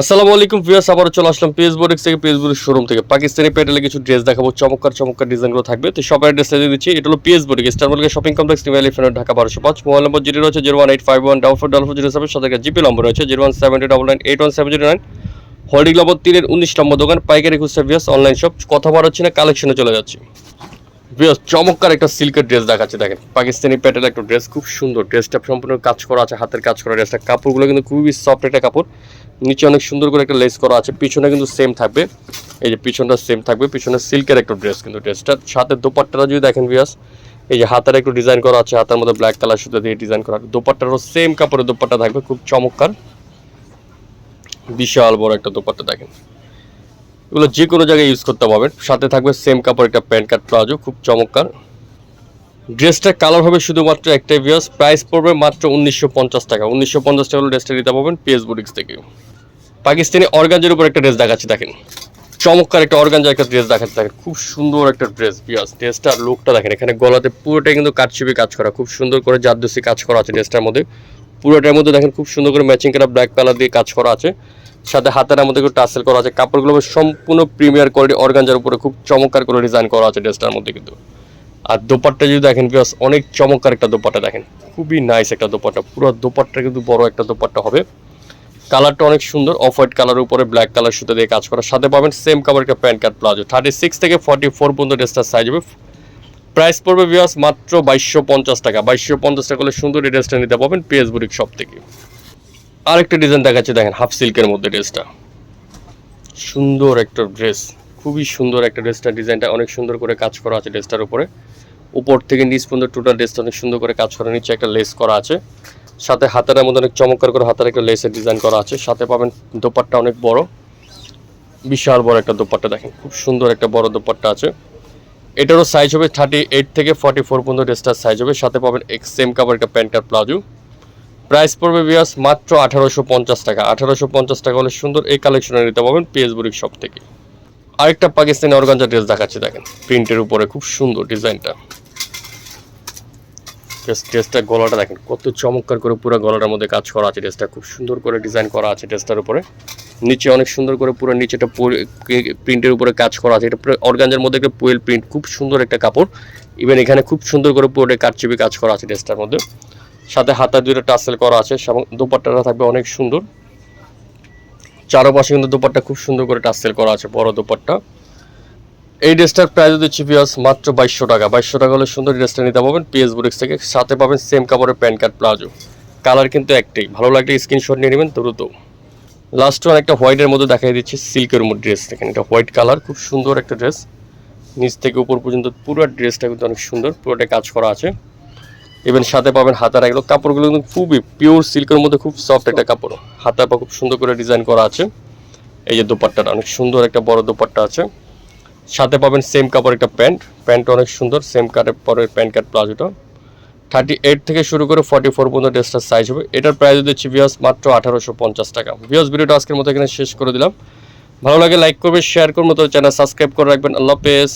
আসসালামু আলাইকুম ভিউয়ার্স, আবারও চলে আসলাম পেসবোর্ড থেকে পেসবোর্ডের শোরুম থেকে। পাকিস্তানি প্যাটেলে কিছু ড্রেস দেখাবো, চমৎকার চমৎকার ডিজাইনগুলো থাকবে। তো সবাই ড্রেসটা দিয়ে দিচ্ছি, এটা হলো পিএসবোর্ড star market shopping complex new elephant Dhaka, বারোশো পাঁচ। মোবাইল নম্বর যেটি রয়েছে, zero one eight five one double four double four zero seven. সাথে জিপি নম্বর রয়েছে, zero one seven two double nine eight one seven zero nine. Holding number তিনের উনিশ নম্বর দোকান, পাইকারি খুচরা ভিউয়ার্স অনলাইন শপ কথা বার হচ্ছে না কালেকশনে চলে যাচ্ছি। ভিউয়ার্স চমৎকার একটা সিল্কের ড্রেস দেখাচ্ছে, দেখেন। পাকিস্তানি প্যাটেল একটা ড্রেস খুব সুন্দর। ড্রেসটা সম্পূর্ণ কাজ করা আছে, হাতের কাজ করা ড্রেসটা কাপড়গুলো কিন্তু খুবই সফট একটা কাপড়। নিচে অনেক সুন্দর করে একটা লেস করা আছে, পিছনে কিন্তু সেম থাকবে। এই যে পিছনটা সেম থাকবে, পিছনে সিল্কের একটা ড্রেস কিন্তু ড্রেসটার সাথে দোপাট্টাটা যদি দেখেন ভিউয়ার্স এই যে হাতের একটু ডিজাইন করা আছে, হাতের মধ্যে ব্ল্যাক কালার সুতো দিয়ে ডিজাইন করা দোপাট্টারও সেম কাপড়ের দোপাট্টা থাকবে, খুব চমৎকার। বিশাল বড় একটা দোপাট্টা, দেখেন। এগুলো যে কোনো জায়গায় ইউজ করতে পারবেন। সাথে থাকবে সেম কাপড় একটা প্যান্ট কাট প্লাজো, খুব চমৎকার। ড্রেসটার কালার হবে শুধুমাত্র একটাই ভিউয়ার্স প্রাইস পড়বে মাত্র উনিশশো পঞ্চাশ টাকা। উনিশশো পঞ্চাশ টাকা ড্রেসটা নিতে পারবেন পিএস বুটিক্স থেকে। পাকিস্তানি অর্গানজের উপর একটা ড্রেস দেখাচ্ছি, দেখেন। চমৎকার একটা অর্গানজার একটা ড্রেস দেখাচ্ছে, দেখেন। খুব সুন্দর একটা ড্রেস ভিউয়ার্স ড্রেসটার লুকটা দেখেন, এখানে গলাতে পুরোটাই কিন্তু কাটছিপি কাজ করা, খুব সুন্দর করে জারদোসি কাজ করা আছে ড্রেসটার মধ্যে। পুরোটার মধ্যে দেখেন, খুব সুন্দর করে ম্যাচিং করা ব্ল্যাক কালার দিয়ে কাজ করা আছে। সাথে হাতের মধ্যে একটু টাসেল করা আছে। কাপড়গুলো সম্পূর্ণ প্রিমিয়ার কোয়ালিটি, অর্গানজার উপরে খুব চমৎকার করে ডিজাইন করা আছে ড্রেসটার মধ্যে কিন্তু। আর দোপাট্টা যদি দেখেন বিকজ অনেক চমৎকার একটা দোপাট্টা দেখেন। খুবই নাইস একটা দোপাট্টা, পুরো দোপাট্টা কিন্তু বড় একটা দোপাট্টা হবে। কালারটা অনেক সুন্দর অফ হোয়াইট কালারের উপরে ব্ল্যাক কালার সুতো দিয়ে কাজ করা। সাথে পাবেন সেম কাপড় একটা pant cut palazzo. Thirty six থেকে ফর্টি ফোর পর্যন্ত ড্রেসটার সাইজ হবে। প্রাইস পড়বে বিয়াস মাত্র বাইশশো পঞ্চাশ টাকা। বাইশশো পঞ্চাশ টাকা হলে সুন্দর এই ড্রেসটা নিতে পাবেন পিএস বুটিক শপ থেকে। আরেকটা ডিজাইন দেখাচ্ছে, দেখেন হাফ সিল্কের মধ্যে ড্রেসটা সুন্দর একটা ড্রেস খুবই সুন্দর একটা ড্রেসটা ডিজাইনটা অনেক সুন্দর করে কাজ করা আছে ড্রেসটার উপরে। উপর থেকে নিচ পর্যন্ত টোটাল ড্রেসটা অনেক সুন্দর করে কাজ করা, নিচে একটা লেস করা আছে। সাথে হাতের মধ্যে অনেক চমৎকার করে হাতের একটা লেসের ডিজাইন করা আছে। সাথে পাবেন দোপাট্টা অনেক বড়। বিশাল বড় একটা দোপাট্টা, দেখেন, খুব সুন্দর একটা বড় দোপাট্টা আছে। এটারও সাইজ হবে থার্টি এইট থেকে ফর্টি ফোর পর্যন্ত ড্রেসটার সাইজ হবে। সাথে পাবেন এক সেম কাপড় একটা প্যান্ট আর প্লাজো প্রাইস পড়বে বিয়াস মাত্র আঠারোশো পঞ্চাশ টাকা। আঠারোশো পঞ্চাশ টাকা হলে সুন্দর এই কালেকশনে নিতে পারবেন পিএস বুরিক শপ থেকে। আরেকটা পাকিস্তানি অর্গানজা ড্রেস দেখাচ্ছি, দেখেন। প্রিন্টের উপরে খুব সুন্দর ডিজাইনটা। ড্রেসটা গলাটা দেখেন, কত চমৎকার করে পুরো গলাটার মধ্যে কাজ করা আছে। ড্রেসটা খুব সুন্দর করে ডিজাইন করা আছে ড্রেসটার উপরে। নিচে অনেক সুন্দর করে পুরো নিচেটা প্রিন্টের উপরে কাজ করা আছে। এটা অর্গানজার মধ্যে একটা পোয়েল প্রিন্ট খুব সুন্দর একটা কাপড়। ইভেন এখানে খুব সুন্দর করে পুরোটা কাটচিপি কাজ করা আছে ড্রেসটার মধ্যে। সাথে হাতার দুইটা টাসেল করা আছে এবং দোপাট্টাটা থাকবে অনেক সুন্দর। চারপাশে কিন্তু দোপাট্টা খুব সুন্দর করে টাসেল করা আছে, বড় দোপাট্টা। এই ড্রেসটার প্রাইস দিচ্ছি পিয়াস মাত্র বাইশশো টাকা। বাইশশো টাকা হলে সুন্দর ড্রেসটা নিতে পাবেন পিএস বুটিক্স থেকে। সাথে পাবেন সেম কাপড়ের প্যান্ট কার্ড প্লাজো। কালার কিন্তু একটাই। ভালো লাগলে স্ক্রিনশট নিয়ে নেবেন দ্রুত। লাস্ট ওয়ান একটা হোয়াইটের মধ্যে দেখাই দিচ্ছি সিল্কের মধ্যে ড্রেস দেখেন। এটা হোয়াইট কালার খুব সুন্দর একটা ড্রেস নিচ থেকে উপর পর্যন্ত পুরো ড্রেসটা কিন্তু অনেক সুন্দর পুরোটা কাজ করা আছে। ইভেন সাথে পাবেন হাতার এগুলো কাপড়গুলো কিন্তু খুবই পিওর সিল্কের মধ্যে খুব সফট একটা কাপড়। হাতার পা খুব সুন্দর করে ডিজাইন করা আছে। এই যে দোপাট্টাটা, অনেক সুন্দর একটা বড় দোপাট্টা আছে। সাথে পাবেন সেম কাপড় একটা প্যান্ট। প্যান্ট অনেক সুন্দর সেম কাটের পরের প্যান্ট কাট প্লাজোটা। থার্টি এইট থেকে শুরু করে ফর্টি ফোর পর্যন্ত ড্রেসটার সাইজ হবে। এটার প্রাইস দিচ্ছি ভিওস মাত্র আঠারোশো পঞ্চাশ টাকা। ভিওস ভিডিওটা আজকের মতো এখানে শেষ করে দিলাম। ভালো লাগে লাইক করবে শেয়ার করব, তো চ্যানেল সাবস্ক্রাইব করে রাখবেন। আল্লাহ হাফেজ।